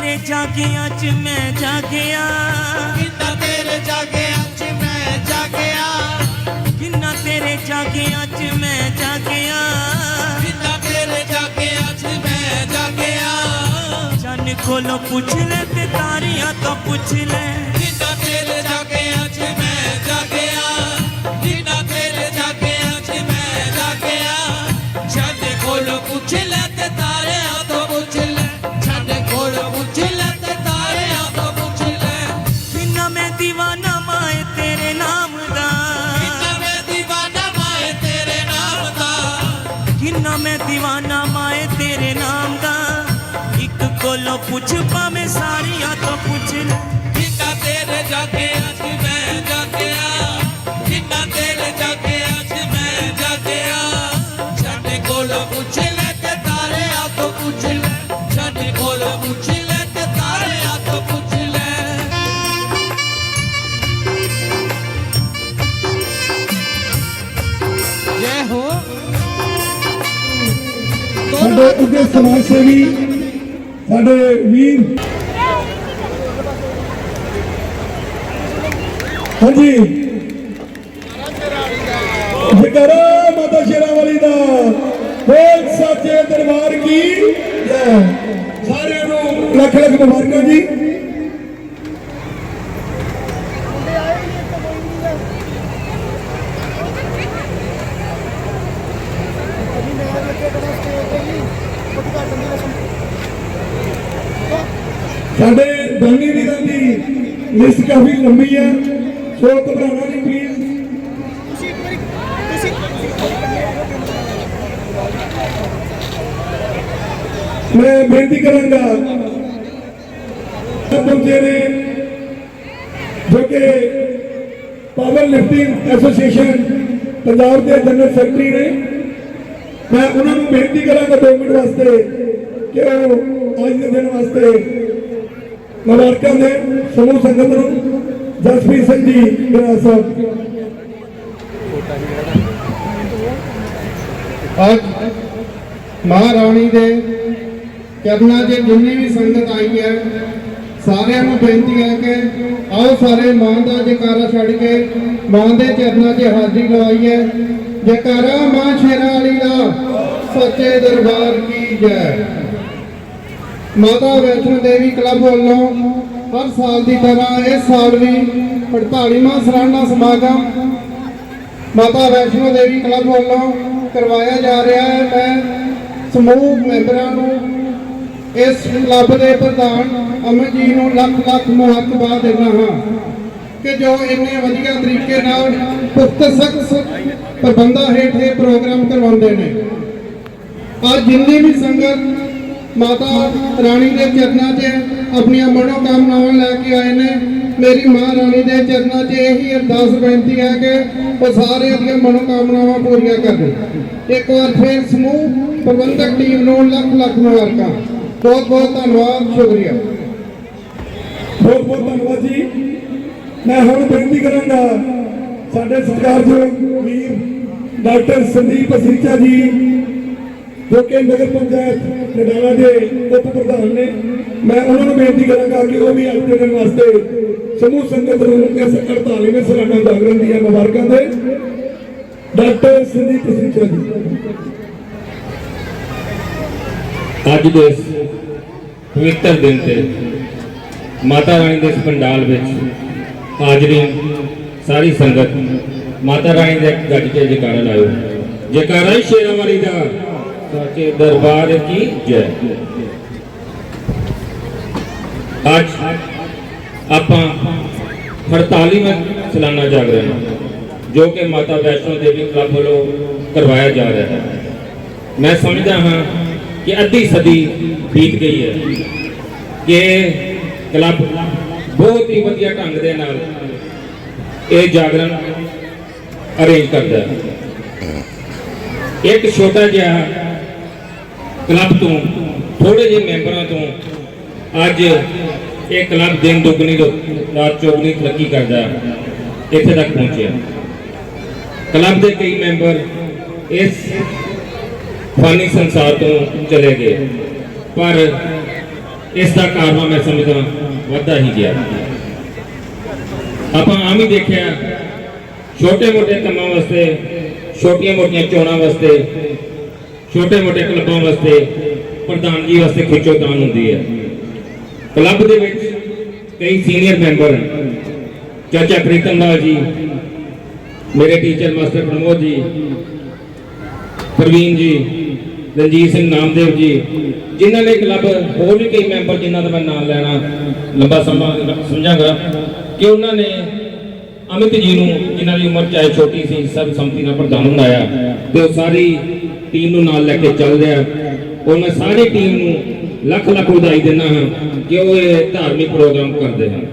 ਜਾਗਿਆਂ 'ਚ ਮੈਂ ਜਾਗਿਆ। ਕਿੰਨਾ ਤੇਰੇ ਜਾਗਿਆਂ 'ਚ ਮੈਂ ਜਾਗਿਆ। ਕਿੰਨਾ ਤੇਰੇ ਜਾਗਿਆਂ 'ਚ ਮੈਂ ਜਾਗਿਆ। ਕਿੰਨਾ ਤੇਰੇ ਜਾਗਿਆਂ 'ਚ ਮੈਂ ਜਾਗਿਆ। ਚੰਨ ਕੋਲੋਂ ਪੁੱਛ ਲੈ ਤੇ ਤਾਰੀਆਂ ਤੋਂ ਪੁੱਛ ਲੈ। ਕੋਲੋਂ ਪੁੱਛ ਭਾਵੇਂ ਸਾਰੀਆਂ ਤੋਂ ਪੁੱਛ ਲੈ। ਕਿੰਨਾ ਤੇਰੇ ਜਾਗਿਆਂ 'ਚ ਮੈਂ ਜਾਗਿਆ ਕਿੰਨਾ ਤੇਰੇ ਜਾਗਿਆਂ 'ਚ ਮੈਂ ਜਾਗਿਆ। ਛੱਡ ਕੋਲ ਪੁੱਛ ਲੈ ਤੇ ਤਾਰਿਆਂ ਤੋਂ ਪੁੱਛ ਲੈ। ਛੱਡ ਕੋਲ ਪੁੱਛ ਲੈ ਤੇ ਤਾਰਿਆਂ ਤੋਂ ਪੁੱਛ ਲੈ। ਜੈ ਹੋ। ਸਾਡੇ ਉੱਗੇ ਸਮਾਜ ਸੇਵੀ ਸਾਡੇ ਵੀਰ। ਹਾਂਜੀ। ਜਕਰਾ ਮਾਤਾ ਸ਼ੇਰਾਵਾਲੀ ਦਾ ਬੋਲ ਸੱਚੇ ਦਰਬਾਰ ਕੀ? ਜੈ ਸਾਰਿਆਂ ਨੂੰ ਲੱਖ ਲੱਖ ਮੁਬਾਰਕਾਂ ਜੀ। ਸਾਡੇ ਦਾਨੀ ਦੀ ਲਿਸਟ ਕਾਫੀ ਲੰਬੀ ਹੈ। ਸੋ ਘਬਰਾਉਣਾ ਨਹੀਂ ਪਲੀਜ਼ ਮੈਂ ਬੇਨਤੀ ਕਰਾਂਗਾ ਪਹੁੰਚੇ ਨੇ ਜੋ ਕਿ ਪਾਵਰ ਲਿਫਟਿੰਗ ਐਸੋਸੀਏਸ਼ਨ ਪੰਜਾਬ ਦੇ ਜਨਰਲ ਸੈਕਟਰੀ ਨੇ ਮੈਂ ਉਹਨਾਂ ਨੂੰ ਬੇਨਤੀ ਕਰਾਂਗਾ 2 ਮਿੰਟ ਵਾਸਤੇ ਕਿ ਉਹ ਅੱਜ ਦੇ ਦਿਨ ਵਾਸਤੇ ਮੁਬਾਰਕਾਂ ਦੇ ਸਮੂਹ ਸੰਗਤ ਨੂੰ ਜਸਪ੍ਰੀਤ ਸਿੰਘ ਜੀ ਮੇਰਾ ਸਾਹਿਬ ਅੱਜ ਮਹਾਰਾਣੀ ਦੇ ਚਰਨਾਂ 'ਚ ਜਿੰਨੀ ਵੀ ਸੰਗਤ ਆਈ ਹੈ, ਸਾਰਿਆਂ ਨੂੰ ਬੇਨਤੀ ਹੈ ਕਿ ਆਓ ਸਾਰੇ ਮਾਂ ਦਾ ਜੈਕਾਰਾ ਛੱਡ ਕੇ ਮਾਂ ਦੇ ਚਰਨਾਂ 'ਚ ਹਾਜ਼ਰੀ ਲਵਾਈਏ। ਜਕਾਰਾ ਮਾਂ ਸ਼ੇਰਾਂ ਵਾਲੀ ਦਾ ਸੱਚੇ ਦਰਬਾਰ ਕੀ ਜੈ। ਮਾਤਾ ਵੈਸ਼ਨੋ ਦੇਵੀ ਕਲੱਬ ਵੱਲੋਂ ਹਰ ਸਾਲ ਦੀ ਤਰ੍ਹਾਂ ਇਸ ਸਾਲ ਵੀ 48ਵਾਂ ਸਾਲਾਨਾ ਸਮਾਗਮ ਮਾਤਾ ਵੈਸ਼ਨੋ ਦੇਵੀ ਕਲੱਬ ਵੱਲੋਂ ਕਰਵਾਇਆ ਜਾ ਰਿਹਾ ਹੈ। ਮੈਂ ਸਮੂਹ ਮੈਂਬਰਾਂ ਨੂੰ ਇਸ ਕਲੱਬ ਦੇ ਪ੍ਰਧਾਨ ਅਮਨ ਜੀ ਨੂੰ ਲੱਖ ਲੱਖ ਮੁਬਾਰਕਬਾਦ ਦਿੰਦਾ ਹਾਂ ਕਿ ਜੋ ਇੰਨੇ ਵਧੀਆ ਤਰੀਕੇ ਨਾਲ ਪੁਖਤ ਸਖਤ ਪ੍ਰਬੰਧਾਂ ਹੇਠ ਇਹ ਪ੍ਰੋਗਰਾਮ ਕਰਵਾਉਂਦੇ ਨੇ। ਅੱਜ ਜਿੰਨੀ ਵੀ ਸੰਗਤ ਮਾਤਾ ਰਾਣੀ ਦੇ ਚਰਨਾਂ 'ਚ ਆਪਣੀਆਂ ਮਨੋਕਾਮਨਾਵਾਂ ਲੈ ਕੇ ਆਏ ਨੇ। ਮੇਰੀ ਮਾਂ ਰਾਣੀ ਦੇ ਚਰਨਾਂ 'ਚ ਇਹੀ ਅਰਦਾਸ ਬੇਨਤੀ ਹੈ ਕਿ ਉਹ ਸਾਰਿਆਂ ਦੀਆਂ ਮਨੋਕਾਮਨਾਵਾਂ ਪੂਰੀਆਂ ਕਰੇ। ਇੱਕ ਵਾਰ ਫਿਰ ਸਮੂਹ ਪ੍ਰਬੰਧਕ ਟੀਮ ਨੂੰ ਲੱਖ ਲੱਖ ਮੁਬਾਰਕਾਂ। ਬਹੁਤ ਬਹੁਤ ਧੰਨਵਾਦ, ਸ਼ੁਕਰੀਆ। ਬਹੁਤ ਬਹੁਤ ਧੰਨਵਾਦ ਜੀ। ਮੈਂ ਹੁਣ ਬੇਨਤੀ ਕਰਾਂਗਾ ਸਾਡੇ ਸਤਿਕਾਰਯੋਗ ਵੀਰ ਡਾਕਟਰ ਸੰਦੀਪ ਅਸੀਚਾ ਜੀ ਜੋ ਕਿ ਨਗਰ ਪੰਚਾਇਤ ਨਡਾਲਾ ਦੇ ਉਪ ਪ੍ਰਧਾਨ ਨੇ, ਮੈਂ ਉਹਨਾਂ ਨੂੰ ਬੇਨਤੀ ਕਰਾਂਗਾ ਕਿ ਉਹ ਵੀ ਅੱਜ ਦੇ ਦਿਨ ਵਾਸਤੇ ਸਮੂਹ ਸੰਗਤ ਨੂੰ ਇਸ 48ਵੇਂ ਸਾਲਾਨਾ ਜਾਗਰਣ ਦੀਆਂ ਮੁਬਾਰਕਾਂ ਦੇ ਡਾਕਟਰ ਸੰਦੀਪ ਅਸੀਚਾ ਜੀ। ਅੱਜ ਦੇ ਪਵਿੱਤਰ ਦਿਨ ਤੇ ਮਾਤਾ ਰਾਣੀ ਦੇ ਇਸ ਪੰਡਾਲ ਵਿੱਚ ਹਾਜ਼ਰੀ ਸਾਰੀ ਸੰਗਤ ਮਾਤਾ ਰਾਣੀ ਦੇ ਗੱਜ ਕੇ ਜੈਕਾਰਾ ਲਾਇਓ। ਜੈਕਾਰਾ ਹੀ ਸ਼ੇਰਾਂ ਵਾਲੀ ਦਾ ਸੱਚੇ ਦਰਬਾਰ ਕੀ ਜੈ ਅੱਜ ਆਪਾਂ 48ਵਾਂ ਸਾਲਾਨਾ ਜਾਗਰਣ ਜੋ ਕਿ ਮਾਤਾ ਵੈਸ਼ਨੋ ਦੇਵੀ ਕਲੱਬ ਵੱਲੋਂ ਕਰਵਾਇਆ ਜਾ ਰਿਹਾ ਹੈ ਮੈਂ ਸਮਝਦਾ ਹਾਂ ਕਿ ਅੱਧੀ ਸਦੀ ਬੀਤ ਗਈ ਹੈ ਕਿ ਕਲੱਬ ਬਹੁਤ ਹੀ ਵਧੀਆ ਢੰਗ ਦੇ ਨਾਲ ਇਹ ਜਾਗਰਣ ਅਰੇਂਜ ਕਰਦਾ ਹੈ ਇੱਕ ਛੋਟਾ ਜਿਹਾ ਕਲੱਬ ਤੋਂ ਥੋੜੇ ਜਿਹੇ ਮੈਂਬਰਾਂ ਤੋਂ ਅੱਜ ਇਹ ਕਲੱਬ ਦਿਨ ਦੁੱਗਣੀ ਤੋਂ ਰਾਤ ਚੌਗਣੀ ਤਰੱਕੀ ਕਰਦਾ ਇੱਥੇ ਤੱਕ ਪਹੁੰਚਿਆ। ਕਲੱਬ ਦੇ ਕਈ ਮੈਂਬਰ ਇਸ ਫਾਨੀ ਸੰਸਾਰ ਤੋਂ ਚਲੇ ਗਏ, ਪਰ ਇਸ ਦਾ ਕਾਰਵਾ ਮੈਂ ਸਮਝਦਾ ਵੱਧਦਾ ਹੀ ਗਿਆ। ਆਪਾਂ ਆਮ ਹੀ ਦੇਖਿਆ ਛੋਟੇ ਮੋਟੇ ਕੰਮਾਂ ਵਾਸਤੇ ਛੋਟੀਆਂ ਮੋਟੀਆਂ ਚੋਣਾਂ ਵਾਸਤੇ ਛੋਟੇ ਮੋਟੇ ਕਲੱਬਾਂ ਵਾਸਤੇ, ਪ੍ਰਧਾਨਗੀ ਵਾਸਤੇ ਖਿੱਚੋਤਾਣ ਹੁੰਦੀ ਹੈ। ਕਲੱਬ ਦੇ ਵਿੱਚ ਕਈ ਸੀਨੀਅਰ ਮੈਂਬਰ ਹਨ। ਚਾਚਾ ਪ੍ਰੀਤਮ ਲਾਲ ਜੀ, ਮੇਰੇ ਟੀਚਰ ਮਾਸਟਰ ਪ੍ਰਮੋਦ ਜੀ, ਪ੍ਰਵੀਨ ਜੀ, ਰਣਜੀਤ ਸਿੰਘ ਨਾਮਦੇਵ ਜੀ, ਜਿਨ੍ਹਾਂ ਨੇ ਕਲੱਬ ਹੋਰ ਵੀ ਕਈ ਮੈਂਬਰ ਜਿਨ੍ਹਾਂ ਦਾ ਮੈਂ ਨਾਮ ਲੈਣਾ ਲੰਬਾ ਸਮਾਂ ਸਮਝਾਂਗਾ ਕਿ ਉਹਨਾਂ ਨੇ ਅਮਿਤ ਜੀ ਨੂੰ ਜਿਨ੍ਹਾਂ ਦੀ ਉਮਰ ਚਾਹੇ ਛੋਟੀ ਸੀ ਸਰਬ ਸੰਮਤੀ ਨਾਲ ਪ੍ਰਧਾਨ ਬਣਾਇਆ ਤੇ ਉਹ ਸਾਰੀ ਟੀਮ ਨੂੰ ਨਾਲ ਲੈ ਕੇ ਚੱਲ ਰਿਹਾ ਔਰ ਮੈਂ ਸਾਰੀ ਟੀਮ ਨੂੰ ਲੱਖ ਲੱਖ ਵਧਾਈ ਦਿੰਦਾ ਹਾਂ ਕਿ ਉਹ ਇਹ ਧਾਰਮਿਕ ਪ੍ਰੋਗਰਾਮ ਕਰਦੇ ਹਨ।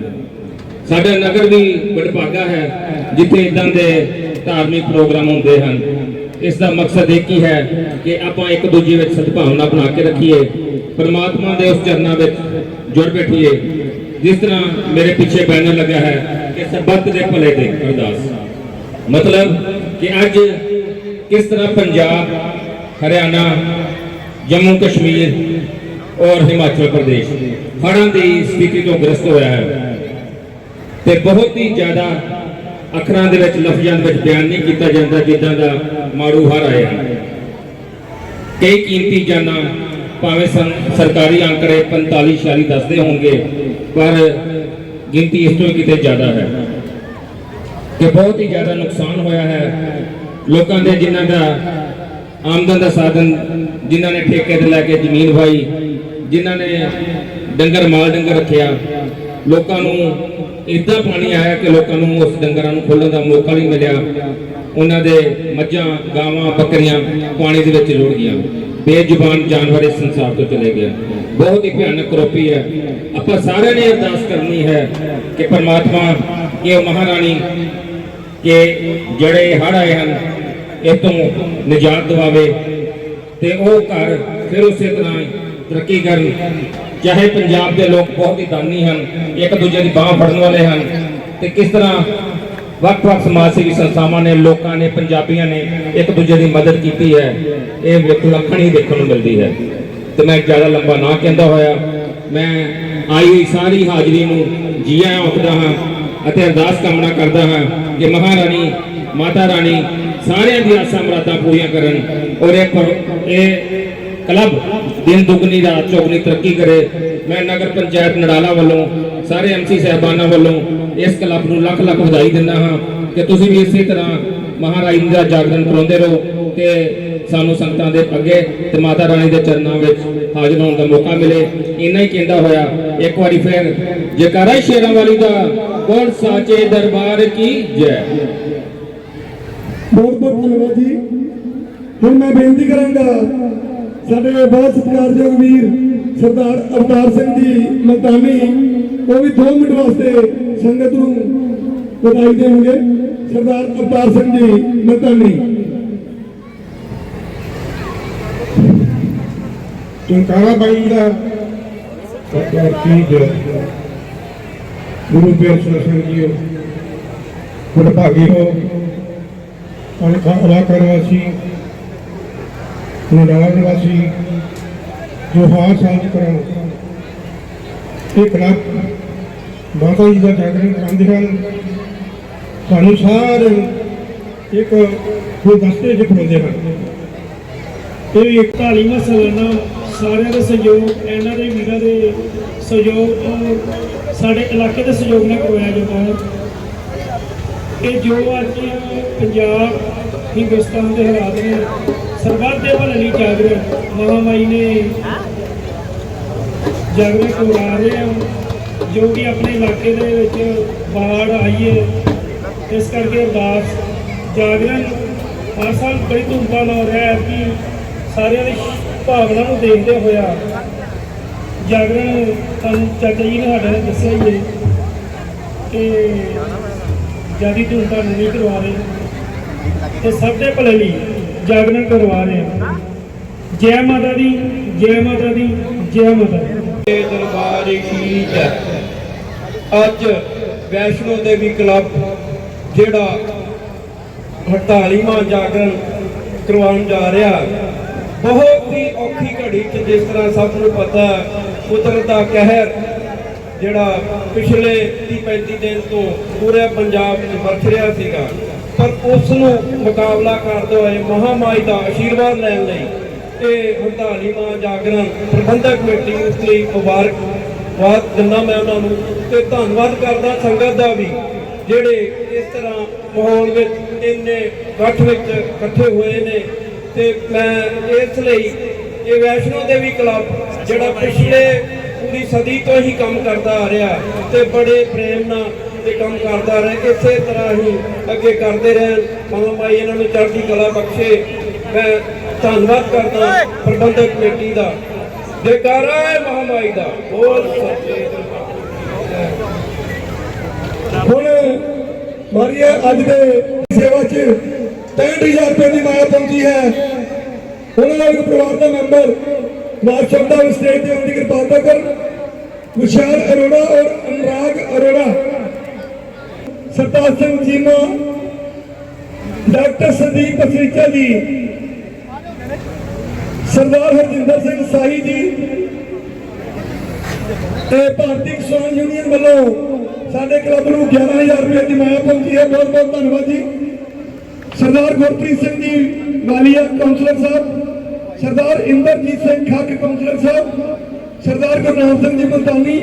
ਸਾਡਾ ਨਗਰ ਵੀ ਵਡਭਾਗਾ ਹੈ, ਜਿੱਥੇ ਇਦਾਂ ਦੇ ਧਾਰਮਿਕ ਪ੍ਰੋਗਰਾਮ ਹੁੰਦੇ ਹਨ। ਇਸ ਦਾ ਮਕਸਦ ਇੱਕ ਹੀ ਹੈ ਕਿ ਆਪਾਂ ਇੱਕ ਦੂਜੇ ਵਿੱਚ ਸਦਭਾਵਨਾ ਬਣਾ ਕੇ ਰੱਖੀਏ, ਪਰਮਾਤਮਾ ਦੇ ਉਸ ਚਰਨਾਂ ਵਿੱਚ ਜੁੜ ਬੈਠੀਏ। ਜਿਸ ਤਰ੍ਹਾਂ ਮੇਰੇ ਪਿੱਛੇ ਬੈਨਰ ਲੱਗਾ ਹੈ ਕਿ ਸਰਬੱਤ ਦੇ ਭਲੇ ਦੇ ਅਰਦਾਸ। ਮਤਲਬ ਕਿ ਅੱਜ ਕਿਸ ਤਰ੍ਹਾਂ ਪੰਜਾਬ ਹਰਿਆਣਾ, ਜੰਮੂ ਕਸ਼ਮੀਰ ਔਰ ਹਿਮਾਚਲ ਪ੍ਰਦੇਸ਼। ਹੜ੍ਹਾਂ ਦੀ ਸਥਿਤੀ ਤੋਂ ਗ੍ਰਸਤ ਹੋਇਆ ਹੈ ਤੇ ਬਹੁਤ ਹੀ ਜ਼ਿਆਦਾ ਅੱਖਰਾਂ ਦੇ ਵਿੱਚ, ਲਫ਼ਜ਼ਾਂ ਦੇ ਵਿੱਚ ਬਿਆਨ ਨਹੀਂ ਕੀਤਾ ਜਾਂਦਾ ਜਿੱਦਾਂ ਦਾ ਮਾਰੂ ਹਰ ਆਇਆ। ਕਈ ਕੀਮਤੀ ਜਾਨਾਂ ਭਾਵੇਂ ਸਰਕਾਰੀ ਅੰਕੜੇ 45 46 ਦੱਸਦੇ ਹੋਣਗੇ, ਪਰ ਗਿਣਤੀ ਇਸ ਤੋਂ ਵੀ ਕਿਤੇ ਜ਼ਿਆਦਾ ਹੈ ਕਿ ਬਹੁਤ ਹੀ ਜ਼ਿਆਦਾ ਨੁਕਸਾਨ ਹੋਇਆ ਹੈ। ਲੋਕਾਂ ਦੇ ਜਿਨ੍ਹਾਂ ਦਾ ਆਮਦਨ ਦਾ ਸਾਧਨ ਜਿਨ੍ਹਾਂ ਨੇ ਠੇਕੇ ਤੇ ਲੈ ਕੇ ਜ਼ਮੀਨ ਵਾਈ, ਜਿਨ੍ਹਾਂ ਨੇ ਡੰਗਰ ਮਾਲ ਡੰਗਰ ਰੱਖਿਆ, ਲੋਕਾਂ ਨੂੰ ਇਦਾਂ ਪਾਣੀ ਆਇਆ ਕਿ ਲੋਕਾਂ ਨੂੰ ਉਸ ਡੰਗਰਾਂ ਨੂੰ ਖੋਲ੍ਹਣ ਦਾ ਮੌਕਾ ਨਹੀਂ ਮਿਲਿਆ। ਉਹਨਾਂ ਦੇ ਮੱਝਾਂ, ਗਾਵਾਂ, ਬੱਕਰੀਆਂ ਪਾਣੀ ਦੇ ਵਿੱਚ ਰੁੜ ਗਈਆਂ। ਬੇਜ਼ੁਬਾਨ ਜਾਨਵਰ ਇਸ ਸੰਸਾਰ ਤੋਂ ਚਲੇ ਗਿਆ ਬਹੁਤ ਹੀ ਭਿਆਨਕ ਕਰੋਪੀ ਹੈ। ਆਪਾਂ ਸਾਰਿਆਂ ਨੇ ਅਰਦਾਸ ਕਰਨੀ ਹੈ ਕਿ ਪਰਮਾਤਮਾ ਇਹ ਮਹਾਰਾਣੀ, ਕਿ ਜਿਹੜੇ ਹੜ੍ਹ ਆਏ ਹਨ ਇਹ ਤੋਂ ਨਿਜਾਤ ਦਿਵਾਵੇ ਤੇ ਉਹ ਘਰ ਫਿਰ ਉਸੇ ਤਰ੍ਹਾਂ ਤਰੱਕੀ ਕਰਨ। ਚਾਹੇ ਪੰਜਾਬ ਦੇ ਲੋਕ ਬਹੁਤ ਹੀ ਦਾਨੀ ਹਨ, ਇੱਕ ਦੂਜੇ ਦੀ ਬਾਹ ਫੜਨ ਵਾਲੇ ਹਨ ਤੇ ਕਿਸ ਤਰ੍ਹਾਂ ਵੱਖ-ਵੱਖ ਸਮਾਜ ਸੇਵੀ ਸੰਸਥਾਵਾਂ ਨੇ, ਲੋਕਾਂ ਨੇ, ਪੰਜਾਬੀਆਂ ਨੇ ਇੱਕ ਦੂਜੇ ਦੀ ਮਦਦ ਕੀਤੀ ਹੈ। ਇਹ ਵਿਲੱਖਣ ਹੀ ਦੇਖਣ ਨੂੰ ਮਿਲਦੀ ਹੈ। ਤੇ ਮੈਂ ਜ਼ਿਆਦਾ ਲੰਬਾ ਨਾ ਕਹਿੰਦਾ ਹੋਇਆ, ਮੈਂ ਆਈ ਹੋਈ ਸਾਰੀ ਹਾਜ਼ਰੀ ਨੂੰ ਜੀ ਆਇਆਂ ਆਖਦਾ ਹਾਂ। ਅਤੇ ਅਰਦਾਸ ਕਾਮਨਾ ਕਰਦਾ ਹਾਂ ਕਿ ਮਹਾਰਾਣੀ, ਮਾਤਾ ਰਾਣੀ ਸਾਰਿਆਂ ਦੀਆਂ ਆਸਾਂ ਮੁਰਾਦਾਂ ਪੂਰੀਆਂ ਕਰਨ ਔਰ ਇਹ ਇਹ ਕਲੱਬ ਦਿਨ ਦੁਗਣੀ, ਰਾਤ ਚੌਗਣੀ ਤਰੱਕੀ ਕਰੇ। ਮੈਂ ਨਗਰ ਪੰਚਾਇਤ ਨੜਾਲਾ ਵੱਲੋਂ, ਸਾਰੇ ਐਮਸੀ ਸਹਿਬਾਨਾਂ ਵੱਲੋਂ ਇਸ ਕਲੱਬ ਨੂੰ ਲੱਖ ਲੱਖ ਵਧਾਈ ਦਿੰਦਾ ਹਾਂ ਕਿ ਤੁਸੀਂ ਵੀ ਇਸੇ ਤਰ੍ਹਾਂ ਮਹਾਰਾਣੀ ਦਾ ਜਾਗਰਣ ਕਰਾਉਂਦੇ ਰਹੋ ਕਿ ਸਾਨੂੰ ਸੰਗਤਾਂ ਦੇ ਅੱਗੇ ਤੇ ਮਾਤਾ ਰਾਣੀ ਦੇ ਚਰਨਾਂ ਵਿੱਚ ਹਾਜ਼ਰ ਹੋਣ ਦਾ ਮੌਕਾ ਮਿਲੇ। ਇੰਨਾ ਹੀ ਕਹਿੰਦਾ ਹੋਇਆ ਇੱਕ ਵਾਰੀ ਫਿਰ ਜੈਕਾਰਾ ਸ਼ੇਰਾਂ ਵਾਲੀ ਦਾ ਗੁਰ ਸਾਚੇ ਦਰਬਾਰ ਕੀ ਜੈ? ਬਹੁਤ ਬਹੁਤ ਧੰਨਵਾਦ ਜੀ। ਹੁਣ ਮੈਂ ਬੇਨਤੀ ਕਰਾਂਗਾ ਸਾਡੇ ਬਹੁਤ ਸਤਿਕਾਰਯੋਗ ਵੀਰ ਸਰਦਾਰ ਅਵਤਾਰ ਸਿੰਘ ਜੀ ਮਲਤਾਨੀ ਉਹ ਵੀ 2 ਮਿੰਟ ਵਾਸਤੇ ਸੰਗਤ ਨੂੰ ਵਧਾਈ ਦੇਣਗੇ। ਸਰਦਾਰ ਅਵਤਾਰ ਸਿੰਘ ਜੀ ਮਲਤਾਨੀ ਚੰਕਾਰਾ ਬਾਈ ਦਾ ਸਰਕਾਰ ਕੀ ਗੁਰੂ ਪਿਆਰ ਸਿੰਘ ਜੀਓ ਵਡਭਾਗੀ ਹੋ ਅਨਖਾ ਇਲਾਕਾ ਨਿਵਾਸੀ ਨਡਾਲਾ ਨਿਵਾਸੀ ਜੋ ਹਾਰ ਸਾਂਝ ਕਰਨ ਇਹ ਕਲੱਬ ਮਾਤਾ ਜੀ ਦਾ ਜਾਗਰਣ ਕਰਾਉਂਦੇ ਹਨ। ਸਾਨੂੰ ਸਾਰੇ ਇੱਕ ਗੁਲਦਸਤੇ ਚ ਖੜੋਦੇ ਹਨ। ਇਹ ਵੀ ਇੱਕ ਤਾਲੀਮਾ ਸਾਲਾਨਾ ਸਾਰਿਆਂ ਦੇ ਸਹਿਯੋਗ, ਇਹਨਾਂ ਦੇ ਵੀਰਾਂ ਦੇ ਸਹਿਯੋਗ, ਸਾਡੇ ਇਲਾਕੇ ਦੇ ਸਹਿਯੋਗ ਨਾਲ ਕਰਵਾਇਆ ਜਾਂਦਾ ਹੈ। ਇਹ ਜੋ ਅੱਜ ਪੰਜਾਬ, ਹਿੰਦੁਸਤਾਨ ਦੇ ਹਾਲਾਤ ਨੇ, ਸਰਬੱਤ ਦੇ ਭਲੇ ਲਈ ਜਾਗਰਣ ਮਹਾਮਾਈ ਨੇ ਜਾਗਰੂਕ ਕਰਵਾ ਰਹੇ ਹਾਂ ਜੋ ਕਿ ਆਪਣੇ ਇਲਾਕੇ ਦੇ ਵਿੱਚ ਬਾੜ ਆਈ ਹੈ। ਇਸ ਕਰਕੇ ਅਰਦਾਸ ਜਾਗਰਣ। ਹਰ ਸਾਲ ਬੜੀ ਧੂਮਧਾਮ ਨਾਲ ਹੋ ਰਿਹਾ ਹੈ ਕਿ ਸਾਰਿਆਂ ਦੀ ਭਾਵਨਾ ਨੂੰ ਦੇਖਦੇ ਹੋਇਆ ਜਾਗਰਣ ਤੁਹਾਨੂੰ ਚਾਚਾ ਜੀ ਨੇ ਸਾਡੇ ਦੱਸਿਆ ਹੀ ਹੈ ਕਿ ਜਿਆਦੀ ਧੂਮਧਾਮ ਨਹੀਂ ਕਰਵਾ ਰਹੇ ਤੇ ਸਭ ਦੇ ਭਲੇ ਲਈ ਜਾਗਰਣ ਕਰਵਾ ਰਹੇ ਹਾਂ ਜੈ ਮਾਤਾ ਦੀ, ਜੈ ਮਾਤਾ ਦੀ, ਜੈ ਮਾਤਾ ਦੀ। ਦਰਬਾਰ ਕੀ ਜੈ ਅੱਜ ਵੈਸ਼ਨੋ ਦੇਵੀ ਕਲੱਬ ਜਿਹੜਾ 48ਵਾਂ ਜਾਗਰਣ ਕਰਵਾਉਣ ਜਾ ਰਿਹਾ, ਬਹੁਤ ਘੜੀ 'ਚ ਜਿਸ ਤਰ੍ਹਾਂ ਸਭ ਨੂੰ ਪਤਾ ਕੁਦਰਤ ਦਾ ਕਹਿਰ, ਜਿਹੜਾ ਪਿਛਲੇ 30-35 ਦਿਨ ਤੋਂ ਪੂਰੇ ਪੰਜਾਬ 'ਚ ਵਰਤ ਰਿਹਾ ਸੀਗਾ, ਪਰ ਉਸ ਨੂੰ ਮੁਕਾਬਲਾ ਕਰਦੇ ਹੋਏ ਮਹਾਮਾਈ ਦਾ ਆਸ਼ੀਰਵਾਦ ਲੈਣ ਲਈ ਇਹ ਹਰਤਾਲੀ ਮਾਂ ਜਾਗਰਣ ਪ੍ਰਬੰਧਕ ਕਮੇਟੀ ਉਸ ਲਈ ਮੁਬਾਰਕਬਾਦ ਦਿੰਦਾ ਮੈਂ ਉਹਨਾਂ ਨੂੰ ਤੇ ਧੰਨਵਾਦ ਕਰਦਾ ਸੰਗਤ ਦਾ ਵੀ, ਜਿਹੜੇ ਇਸ ਤਰ੍ਹਾਂ ਮਾਹੌਲ ਵਿੱਚ ਇੰਨੇ ਇਕੱਠ ਵਿੱਚ ਇਕੱਠੇ ਹੋਏ ਨੇ ਤੇ ਮੈਂ ਇਸ ਲਈ ਇਹ ਵੈਸ਼ਨੋ ਦੇਵੀ ਕਲੱਬ ਜਿਹੜਾ ਪਿਛਲੇ ਪੂਰੀ ਸਦੀ ਤੋਂ ਹੀ ਕੰਮ ਕਰਦਾ ਆ ਰਿਹਾ ਤੇ ਬੜੇ ਪ੍ਰੇਮ ਨਾਲ ਇਹ ਕੰਮ ਕਰਦਾ ਰਿਹਾ। ਇਸੇ ਤਰ੍ਹਾਂ ਹੀ ਅੱਗੇ ਕਰਦੇ ਰਹਿਣ। ਮਾਂ ਮਾਈ ਇਹਨਾਂ ਨੂੰ ਚੜ੍ਹਦੀ ਕਲਾ ਬਖਸ਼ੇ। ਮੈਂ ਧੰਨਵਾਦ ਕਰਦਾ ਪ੍ਰਬੰਧਕ ਕਮੇਟੀ ਦਾ। ਜੈਕਾਰਾ ਹੈ ਮਹਾਮਾਈ ਦਾ। ਬੋਲ ਸੱਚੇ ਹੁਣ ਮਾਰੀਏ ਅੱਜ ਦੇ ਸੇਵਾ 'ਚ। 63000 ਰੁਪਏ ਦੀ ਮਾਇਆ ਪਹੁੰਚੀ ਹੈ। ਉਹਨਾਂ ਦਾ ਇੱਕ ਪਰਿਵਾਰ ਦਾ ਮੈਂਬਰ ਮਾਰਸ਼ਲ ਦਾ ਸਟੇਜ ਤੇ ਉਹਦੀ ਕਿਰਪਾਲਤਾ ਕਰ ਵਿਸ਼ਾਲ ਅਰੋੜਾ ਔਰ ਅਨੁਰਾਗ ਅਰੋੜਾ ਸਰਤਾਜ ਸਿੰਘ ਚੀਮਾ ਡਾਕਟਰ ਸੰਦੀਪ ਅਸਰੀਚਾ ਜੀ ਸਰਦਾਰ ਹਰਜਿੰਦਰ ਸਿੰਘ ਸਾਹੀ ਜੀ ਤੇ ਭਾਰਤੀ ਕਿਸਾਨ ਯੂਨੀਅਨ ਵੱਲੋਂ ਸਾਡੇ ਕਲੱਬ ਨੂੰ 11000 ਰੁਪਏ ਦੀ ਮਾਇਆ ਪਹੁੰਚੀ ਹੈ ਬਹੁਤ ਬਹੁਤ ਧੰਨਵਾਦ ਜੀ ਸਰਦਾਰ ਗੁਰਪ੍ਰੀਤ ਸਿੰਘ ਜੀ ਵਾਲੀਆ ਕਾਉਂਸਲਰ ਸਾਹਿਬ ਸਰਦਾਰ ਇੰਦਰਜੀਤ ਸਿੰਘ ਖਾਕ ਕਾਉਂਸਲਰ ਸਾਹਿਬ ਸਰਦਾਰ ਗੁਰਨਾਮ ਸਿੰਘ ਜੀ ਮੁਲਤਾਨੀ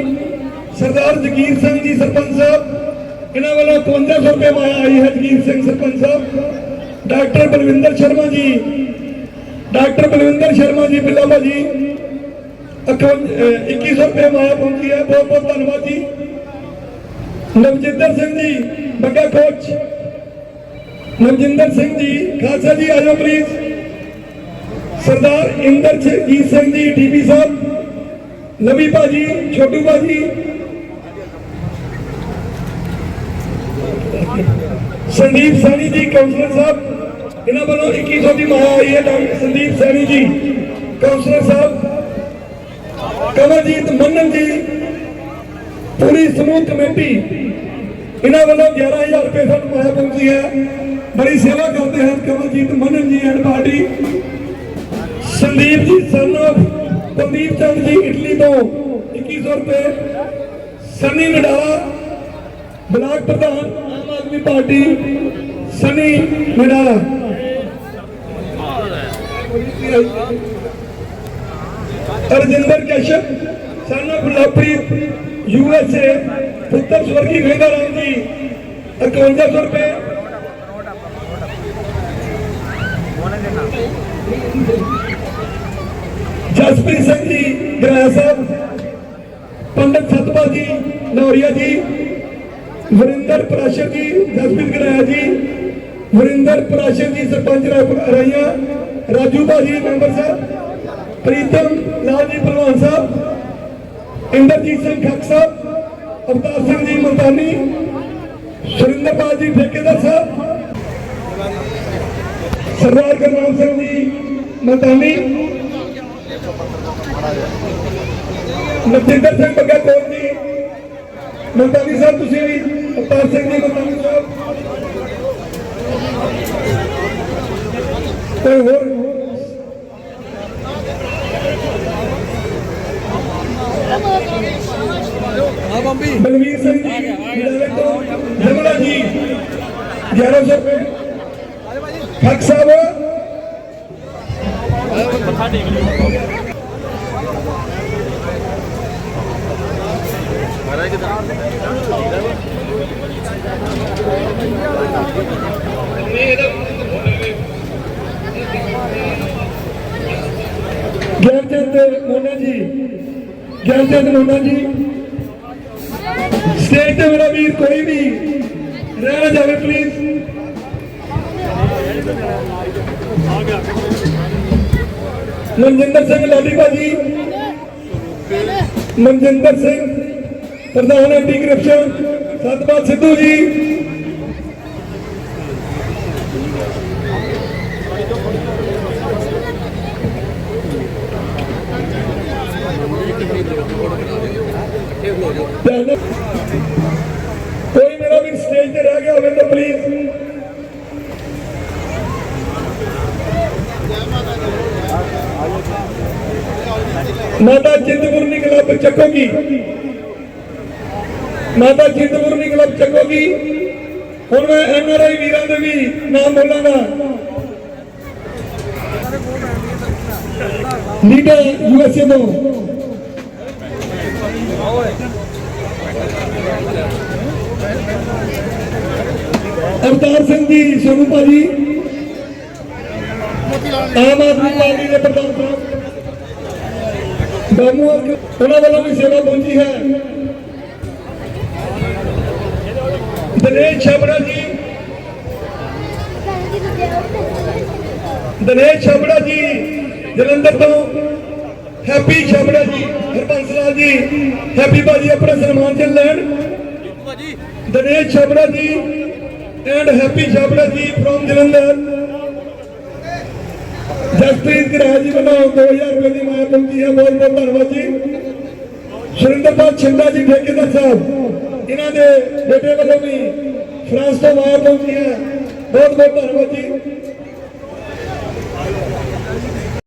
ਸਰਦਾਰ ਜਗੀਰ ਸਿੰਘ ਜੀ ਸਰਪੰਚ ਸਾਹਿਬ ਇਹਨਾਂ ਵੱਲੋਂ 5500 ਰੁਪਏ ਮਾਇਆ ਆਈ ਹੈ ਜਗੀਰ ਸਿੰਘ ਸਰਪੰਚ ਸਾਹਿਬ ਡਾਕਟਰ ਬਲਵਿੰਦਰ ਸ਼ਰਮਾ ਜੀ ਡਾਕਟਰ ਬਲਵਿੰਦਰ ਸ਼ਰਮਾ ਜੀ ਬਿੱਲਾਵਾ ਜੀ 2100 ਰੁਪਏ ਮਾਇਆ ਪਹੁੰਚੀ ਹੈ ਬਹੁਤ ਬਹੁਤ ਧੰਨਵਾਦ ਜੀ ਨਵਜਿੰਦਰ ਸਿੰਘ ਜੀ ਬੱਗਾ ਕੋਚ ਨਵਜਿੰਦਰ ਸਿੰਘ ਜੀ ਖਾਲਸਾ ਜੀ ਆਜੋ please Sardar Inderjit Singh ji DP ਸਾਹਿਬ ਨਵੀ ਭਾਜੀ ਛੋਟੂ ਭਾਜੀ ਸੰਦੀਪ ਸੈਣੀ ਜੀ ਕਾਉਂਸਲਰ ਸਾਹਿਬ ਇਹਨਾਂ ਵੱਲੋਂ 2100 ਦੀ ਮਾਇਆ ਆਈ ਹੈ ਡਾਕਟਰ ਸੰਦੀਪ ਸੈਣੀ ਜੀ ਕਾਉਂਸਲਰ ਸਾਹਿਬ ਕਮਲਜੀਤ ਮੰਨਨ ਜੀ ਪੂਰੀ ਸਮੂਹ ਕਮੇਟੀ ਇਹਨਾਂ ਵੱਲੋਂ 11000 ਰੁਪਏ ਸਾਨੂੰ ਮਾਇਆ ਪਹੁੰਚੀ ਹੈ ਬੜੀ ਸੇਵਾ ਕਰਦੇ ਹਨ ਕਮਲਜੀਤ ਮੰਨਨ ਜੀ and party Sandeep ji son of Kuldeep Chand ji Italy ਤੋਂ 2100 ਰੁਪਏ ਸਨੀ ਨਡਾਲਾ ਬਲਾਕ ਪ੍ਰਧਾਨ Aam Aadmi Party Sunny Nadala Arjinder Kashyap son of Lovepreet U S A ਪੁੱਤਰ ਸਵਰਗੀ ਵੇਦਾ ਰਾਮ ਜੀ 5100 ਰੁਪਏ ਜਸਪ੍ਰੀਤ ਸਿੰਘ ਜੀ ਗ੍ਰਹਿ ਸਾਹਿਬ, ਪੰਡਤ ਸਤਪਾਲ ਜੀ, ਨੌਰੀਆ ਜੀ, ਵਰਿੰਦਰ ਪ੍ਰਾਸ਼ਰ ਜੀ, ਜਸਪ੍ਰੀਤ ਗ੍ਰਹਿ ਜੀ, ਵਰਿੰਦਰ ਪ੍ਰਾਸ਼ਰ ਜੀ, ਸਰਪੰਚ ਰਾਈਆਂ ਰਾਜੂ ਭਾਜੀ, ਮੈਂਬਰ ਸਾਹਿਬ, ਪ੍ਰੀਤਮ ਲਾਲ ਜੀ, ਪ੍ਰਧਾਨ ਸਾਹਿਬ, ਇੰਦਰਜੀਤ ਸਿੰਘ ਖੱਕ ਸਾਹਿਬ, ਅਵਤਾਰ ਸਿੰਘ ਜੀ ਮਲਤਾਨੀ ਸੁਰਿੰਦਰਪਾਲ ਜੀ, ਠੇਕੇਦਾਰ ਸਾਹਿਬ, ਸਰਦਾਰ ਗੁਰਨਾਮ ਸਿੰਘ ਜੀ ਮਲਤਾਨੀ ਨਵਜਿੰਦਰ ਸਿੰਘ ਬੱਗਾ ਕੋਲ ਜੀ। ਮਲਤਾਨੀ ਸਾਹਿਬ, ਤੁਸੀਂ ਵੀ ਅਵਤਾਰ ਸਿੰਘ ਜੀ ਮਲਤਾਨੀ ਸਾਹਿਬ। ਤੇ ਹੋਰ ਬਲਵੀਰ ਸਿੰਘ ਜੀ ਜਿਹੜੇ ਤੋਂ ਜਮਲਾ ਜੀ 1100 ਰੁਪਏ। ਖੱਕ ਸਾਹਿਬ। ਗਿਆਨਚੰਦ ਮੋਨਾ ਜੀ ਗਿਆਨਚੰਦ ਮੋਨਾ ਜੀ ਸਟੇਜ ਤੇ ਮੇਰਾ ਵੀਰ ਕੋਈ ਵੀ ਰਹਿਣਾ ਜਾਵੇ ਪਲੀਜ਼ ਮਨਜਿੰਦਰ ਸਿੰਘ ਲਾਲੀ ਭਾਜੀ। ਮਨਜਿੰਦਰ ਸਿੰਘ ਪ੍ਰਧਾਨ ਐਂਟੀ ਕਰਪਸ਼ਨ ਸਤਪਾਲ ਸਿੱਧੂ ਜੀ। ਕੋਈ ਮੇਰਾ ਵੀ ਸਟੇਜ ਤੇ ਰਹਿ ਗਿਆ ਹੋਵੇ ਤਾਂ ਪਲੀਜ਼ ਮਾਤਾ ਚਿੰਤਪੁਰਨੀ ਕਲੱਬ ਚੱਕੋਗੀ। ਮਾਤਾ ਚਿੰਤਪੁਰਨੀ ਕਲੱਬ ਚੱਕੋਗੀ। ਹੁਣ ਮੈਂ ਐਨਆਰਆਈ ਵੀਰਾਂ ਦੇ ਵੀ ਨਾਮ ਬੋਲਾਂਗਾ। ਲੀਡਰ ਯੂਐਸਏ ਤੋਂ। ਅਵਤਾਰ ਸਿੰਘ ਜੀ, ਸੋਨੂ ਭਾਜੀ। ਆਮ ਆਦਮੀ ਪਾਰਟੀ ਦੇ ਪ੍ਰਧਾਨ ਸਾਹਿਬ। ਦਾਮੂ ਉਹਨਾਂ ਵੱਲੋਂ ਵੀ ਸੇਵਾ ਪਹੁੰਚੀ ਹੈ। ਦਿਨੇਸ਼ ਛਾਬੜਾ ਜੀ। ਦਿਨੇਸ਼ ਛਾਬੜਾ ਜੀ, ਜਲੰਧਰ ਤੋਂ। ਹੈਪੀ ਛਾਬੜਾ ਜੀ, ਹਰਬੰਸ ਲਾਲ ਜੀ। ਹੈਪੀ ਭਾਜੀ ਆਪਣਾ ਸਨਮਾਨ ਚ ਲੈਣ। ਦਿਨੇਸ਼ ਛਾਬੜਾ ਜੀ ਐਂਡ ਹੈਪੀ ਛਾਬੜਾ ਜੀ ਫਰੋਮ ਜਲੰਧਰ। ਜਸਪ੍ਰੀਤ ਗਰਾਜ ਜੀ ਵੱਲੋਂ 2000 ਰੁਪਏ ਦੀ ਮਾਇਆ ਪਹੁੰਚੀ ਹੈ। ਬਹੁਤ ਬਹੁਤ ਧੰਨਵਾਦ ਜੀ। ਸੁਰਿੰਦਰਪਾਲ ਛਿੰਦਾ ਜੀ, ਠੇਕੇਦਾਰ ਸਾਹਿਬ। ਇਹਨਾਂ ਦੇ ਬੇਟੇ ਵੱਲੋਂ ਵੀ ਫਰਾਂਸ ਤੋਂ ਮਾਇਆ ਪਹੁੰਚੀ ਹੈ। ਬਹੁਤ ਬਹੁਤ ਧੰਨਵਾਦ ਜੀ।